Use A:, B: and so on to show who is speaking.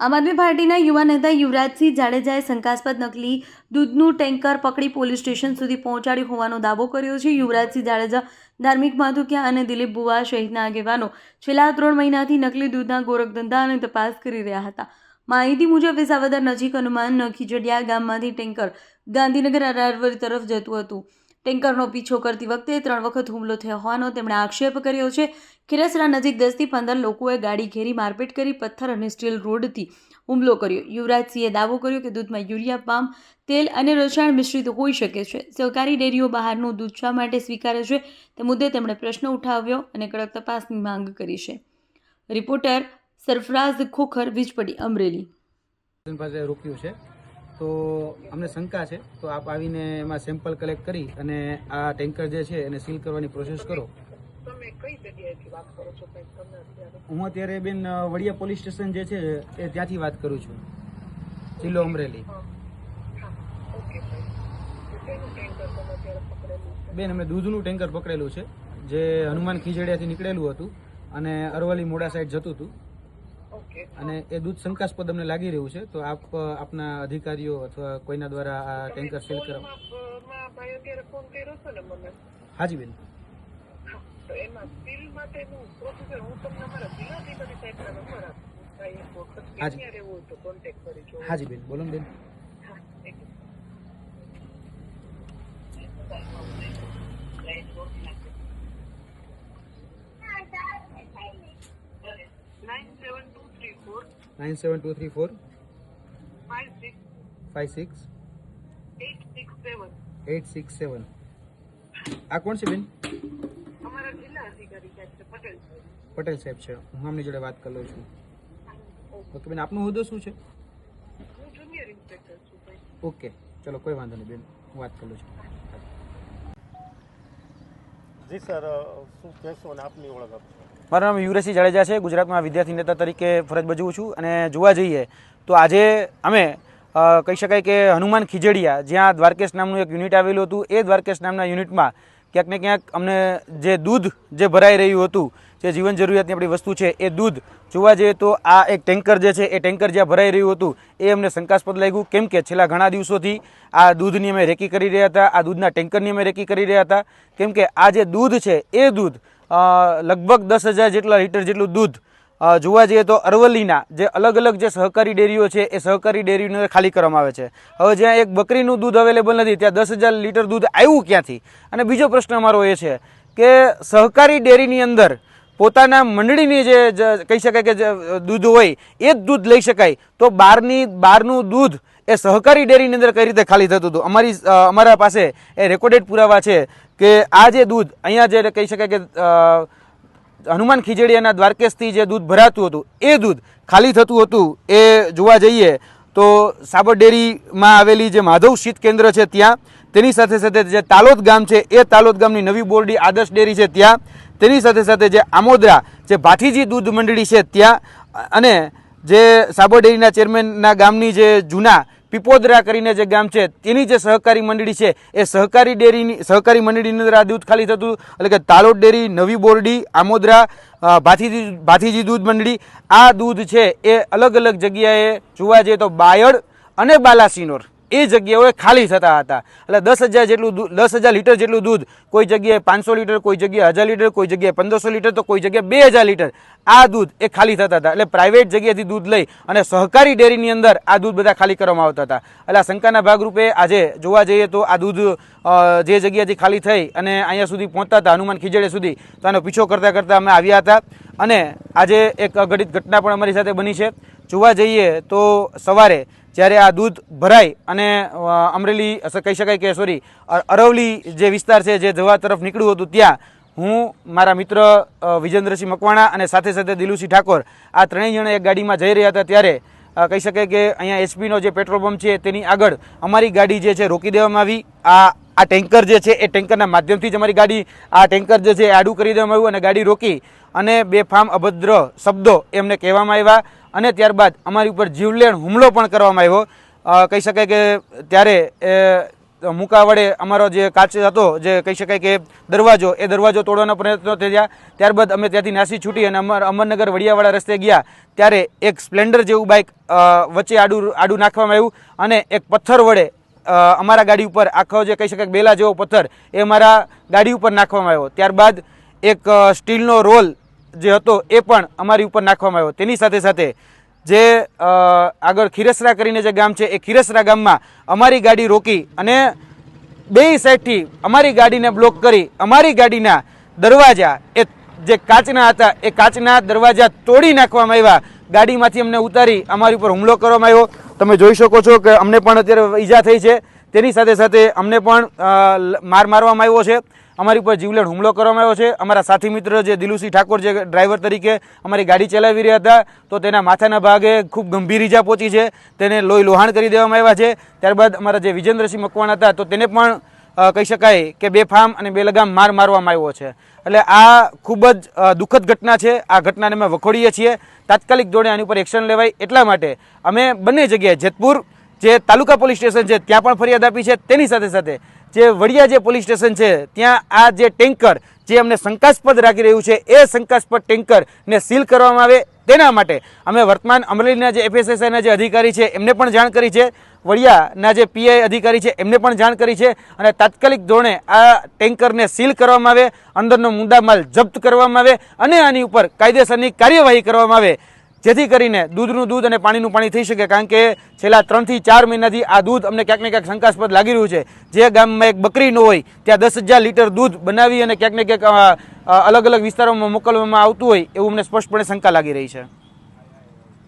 A: આમ આદમી પાર્ટીના યુવા નેતા યુવરાજસિંહ જાડેજાએ શંકાસ્પદ નકલી દૂધનું ટેન્કર પકડી પોલીસ સ્ટેશન સુધી પહોંચાડ્યું હોવાનો દાવો કર્યો છે. યુવરાજસિંહ જાડેજા ધાર્મિક માધુક્યા અને દિલીપ બુવા સહિતના આગેવાનો છેલ્લા ત્રણ મહિનાથી નકલી દૂધના ગોરખધંધા અને તપાસ કરી રહ્યા હતા. માહિતી મુજબ વિસાવદર નજીક હનુમાન ખીજડિયા ગામમાંથી ટેન્કર ગાંધીનગર, અરારવરી તરફ જતું હતું. ટેન્કરનો પીછો કરતી વખતે ત્રણ વખત હુમલો થયો હોવાનો તેમણે આક્ષેપ કર્યો છે. ખીરસરા નજીક દસથી પંદર લોકોએ ગાડી ઘેરી મારપીટ કરી પથ્થર અને સ્ટીલ રોડથી હુમલો કર્યો. યુવરાજસિંહે દાવો કર્યો કે દૂધમાં યુરિયા પામ, તેલ અને રસાયણ મિશ્રિત હોઈ શકે છે. સહકારી ડેરીઓ બહારનું દૂધ શા માટે સ્વીકારે છે તે મુદ્દે તેમણે પ્રશ્ન ઉઠાવ્યો અને કડક તપાસની માંગ કરી છે. રિપોર્ટર સરફરાઝ ખોખર, વીજપડી, અમરેલી.
B: પાસે રોક્યું છે તો અમને શંકા છે. તો આપ આવીને એમાં સેમ્પલ કલેક્ટ કરી અને આ ટેન્કર જે છે એને સીલ કરવાની પ્રોસેસ કરો. હું અત્યારે બેન વડિયા પોલીસ સ્ટેશન જે છે એ ત્યાંથી વાત કરું છું. જિલ્લો અમરેલી. બેન અમે દૂધનું ટેન્કર પકડેલું છે જે હનુમાન ખીજડિયાથી નીકળેલું હતું અને અરવલ્લી મોડા સાઈડ જતું હતું. અને એ દૂધ શંકાસ્પદ અમને લાગી રહ્યું છે તો આપ આપના અધિકારીઓ અથવા કોઈના દ્વારા આ ટેન્કર સીલ કરવા.
C: હાજી માં ભાઈ અત્યારે ફોન કર્યો છે ને મને?
B: હાજી બેન.
C: બોલો બેન. Thank પ્રોસીજર હું તમને અમારા જિલ્લાધિકારી સાહેબના નંબર આપું ભાઈ એક વખત
B: હાજી.
C: ક્યાં રહેવું હોય તો કોન્ટેક્ટ કરી જો
B: હાજી બેન બોલો ને બેન
C: હા એક nine seven two three four
B: nine seven two three four
C: five six eight six seven
B: આ કોણ છે બેન?
C: પટેલ સાહેબ.
B: છે. હું આમની જોડે વાત કરી લઉં છું. ઓકે બેન આપનો હોદ્દો શું છે?
C: હું જુનિયર ઇન્સ્પેક્ટર છું ભાઈ.
B: ઓકે ચલો કોઈ વાંધો નહીં બેન હું વાત કરું છું.
D: જી સર શું કહેશો અને આપની ઓળખ આપશો?
E: મારું નામ યુવરાજસિંહ જાડેજા છે. ગુજરાતમાં વિદ્યાર્થી નેતા તરીકે ફરજ બજવું છું અને જોવા જઈએ તો આજે અમે કહી શકાય કે હનુમાન ખીજડીયા, જ્યાં દ્વારકેશ નામનું એક યુનિટ આવેલું હતું, એ દ્વારકેશ નામના યુનિટમાં ક્યાંક ને ક્યાંક અમને જે દૂધ જે ભરાઈ રહ્યું હતું, જે જીવન જરૂરિયાતની આપણી વસ્તુ છે, એ દૂધ જોવા જઈએ તો આ એક ટેન્કર જે છે, એ ટેન્કર જ્યાં ભરાઈ રહ્યું હતું, એ અમને શંકાસ્પદ લાગ્યું. કેમ કે છેલ્લા ઘણા દિવસોથી આ દૂધની અમે રેકી કરી રહ્યા હતા, આ દૂધના ટેન્કરની અમે રેકી કરી રહ્યા હતા. કેમ કે આ જે દૂધ છે, એ દૂધ લગભગ દસ હજાર જેટલા લીટર જેટલું દૂધ જોવા જઈએ તો અરવલ્લીના જે અલગ અલગ જે સહકારી ડેરીઓ છે, એ સહકારી ડેરીઓને ખાલી કરવામાં આવે છે. હવે જ્યાં એક બકરીનું દૂધ અવેલેબલ નથી, ત્યાં દસ હજાર લીટર દૂધ આવ્યું ક્યાંથી? અને બીજો પ્રશ્ન અમારો એ છે કે સહકારી ડેરીની અંદર પોતાના મંડળીની જે કહી શકાય કે જે, દૂધ હોય, એ જ દૂધ લઈ શકાય. તો બહારની બહારનું દૂધ એ સહકારી ડેરીની અંદર કઈ રીતે ખાલી થતું હતું? અમારી અમારા પાસે એ રેકોર્ડેડ પુરાવા છે કે આ જે દૂધ, અહીંયા જે કહી શકાય કે હનુમાન ખીજડીયાના દ્વારકેશથી જે દૂધ ભરાતું હતું, એ દૂધ ખાલી થતું હતું, એ જોવા જઈએ તો સાબર ડેરીમાં આવેલી જે માધવ શીત કેન્દ્ર છે ત્યાં, તેની સાથે સાથે જે તાલોદ ગામ છે, એ તાલોદ ગામની નવી બોરડી આદર્શ ડેરી છે ત્યાં, તેની સાથે સાથે જે આમોદરા, જે ભાઠીજી દૂધ મંડળી છે ત્યાં, અને જે સાબર ડેરીના ચેરમેનના ગામની જે જૂના પીપોદરા કરીને જે ગામ છે, તેની જે સહકારી મંડળી છે, એ સહકારી ડેરીની, સહકારી મંડળીની અંદર આ દૂધ ખાલી થતું, એટલે કે તાલોદ ડેરી, નવી બોરડી, આમોદરા ભાથીજી ભાથીજી દૂધ મંડળી, આ દૂધ છે, એ અલગ અલગ જગ્યાએ જોવા જઈએ તો બાયડ અને બાલાસિનોર. એ જગ્યાઓએ ખાલી થતા હતા. એટલે દસ હજાર જેટલું દૂધ, દસ હજાર લીટર જેટલું દૂધ, કોઈ જગ્યાએ પાંચસો લીટર, કોઈ જગ્યાએ હજાર લીટર, કોઈ જગ્યાએ પંદરસો લીટર, તો કોઈ જગ્યાએ બે હજાર લીટર. આ દૂધ એ ખાલી થતા હતા. એટલે પ્રાઇવેટ જગ્યાએથી દૂધ લઈ અને સહકારી ડેરીની અંદર આ દૂધ બધા ખાલી કરવામાં આવતા હતા. એટલે આ શંકાના ભાગરૂપે આજે જોવા જઈએ તો આ દૂધ જે જગ્યાએથી ખાલી થઈ અને અહીંયા સુધી પહોંચતા હતા, હનુમાન ખીજડે સુધી, તો આનો પીછો કરતાં કરતાં અમે આવ્યા હતા. અને આજે એક અઘટિત ઘટના પણ અમારી સાથે બની છે. જોવા જઈએ તો સવારે જ્યારે આ દૂધ ભરાય અને અમરેલી કહી શકાય કે સોરી અરવલી જે વિસ્તાર છે, જે જવા તરફ નીકળ્યું હતું ત્યાં, હું, મારા મિત્ર વિજેન્દ્રસિંહ મકવાણા અને સાથે સાથે દિલુસિંહ ઠાકોર, આ ત્રણેય જણા એક ગાડીમાં જઈ રહ્યા હતા ત્યારે કહી શકાય કે, અહીંયા એસપીનો જે પેટ્રોલ પંપ છે, તેની આગળ અમારી ગાડી જે છે, રોકી દેવામાં આવી. આ આ ટેન્કર જે છે, એ ટેન્કરના માધ્યમથી જ અમારી ગાડી, આ ટેન્કર જે છે આડું કરી દેવામાં આવ્યું અને ગાડી રોકી અને બેફામ અભદ્ર શબ્દો એમને કહેવામાં આવ્યા અને ત્યારબાદ અમારી ઉપર જીવલેણ હુમલો પણ કરવામાં આવ્યો. કહી શકાય કે ત્યારે, એ, મુકા વડે અમારો જે કાચ હતો, જે કહી શકાય કે દરવાજો, એ દરવાજો તોડવાનો પ્રયત્નો થયા ત્યારબાદ અમે ત્યાંથી નાસી છૂટી અને અમર, અમરનગર વડિયાવાળા રસ્તે ગયા. ત્યારે એક સ્પ્લેન્ડર જેવું બાઇક વચ્ચે આડું આડું નાખવામાં આવ્યું અને એક પથ્થર વડે અમારા ગાડી ઉપર આખો જે કહી શકાય બેલા જેવો પથ્થર એ અમારા ગાડી ઉપર નાખવામાં આવ્યો. ત્યારબાદ એક સ્ટીલનો રોલ જે હતો એ પણ અમારી ઉપર નાખવામાં આવ્યો. તેની સાથે સાથે જે આગળ ખીરસરા કરીને જે ગામ છે એ ખીરસરા ગામમાં અમારી ગાડી રોકી અને બે સાઈડથી અમારી ગાડીને બ્લોક કરી અમારી ગાડીના દરવાજા એ જે કાચના હતા એ કાચના દરવાજા તોડી નાખવામાં આવ્યા. ગાડીમાંથી અમને ઉતારી અમારી ઉપર હુમલો કરવામાં આવ્યો. તમે જોઈ શકો છો કે અમને પણ અત્યારે ઈજા થઈ છે. તેની સાથે સાથે અમને પણ માર મારવામાં આવ્યો છે. અમારી ઉપર જીવલેણ હુમલો કરવામાં આવ્યો છે. અમારા સાથી મિત્ર જે દિલુસિંહ ઠાકોર જે ડ્રાઈવર તરીકે અમારી ગાડી ચલાવી રહ્યા હતા, તો તેના માથાના ભાગે ખૂબ ગંભીર ઈજા પહોંચી છે. તેને લોહી લોહાણ કરી દેવામાં આવ્યા છે. ત્યારબાદ અમારા જે વિજેન્દ્રસિંહ મકવાણ હતા, તો તેને પણ કહી શકાય કે બે ફામ અને બેલગામ માર મારવામાં આવ્યો છે. એટલે આ ખૂબ જ દુઃખદ ઘટના છે. આ ઘટનાને અમે વખોડીએ છીએ. તાત્કાલિક ધોરણે આની ઉપર એક્શન લેવાય એટલા માટે અમે બંને જગ્યાએ જેતપુર, જે તાલુકા પોલીસ સ્ટેશન છે, ત્યાં પણ ફરિયાદ આપી છે. તેની સાથે સાથે જે વડિયા જે પોલીસ સ્ટેશન છે, ત્યાં આ જે ટેન્કર જે અમને શંકાસ્પદ રાખી રહ્યું છે, એ શંકાસ્પદ ટેન્કરને સીલ કરવામાં આવે તેના માટે અમે વર્તમાન અમરેલીના જે એફએસએસઆઈના જે અધિકારી છે, એમને પણ જાણ કરી છે, વડિયાના જે પીઆઈ અધિકારી છે, એમને પણ જાણ કરી છે અને તાત્કાલિક ધોરણે આ ટેન્કરને સીલ કરવામાં આવે, અંદરનો મુદ્દામાલ જપ્ત કરવામાં આવે અને આની ઉપર કાયદેસરની કાર્યવાહી કરવામાં આવે જેથી કરીને દૂધનું દૂધ અને પાણીનું પાણી થઈ શકે, કારણ કે છેલ્લા ત્રણથી ચાર મહિનાથી આ દૂધ અમને ક્યાંક ને ક્યાંક શંકાસ્પદ લાગી રહ્યું છે. જે ગામમાં એક બકરી ન હોય, ત્યાં દસ હજાર લીટર દૂધ બનાવી અને ક્યાંક ને ક્યાંક અલગ અલગ વિસ્તારોમાં મોકલવામાં આવતું હોય, એવું અમને સ્પષ્ટપણે શંકા લાગી રહી છે.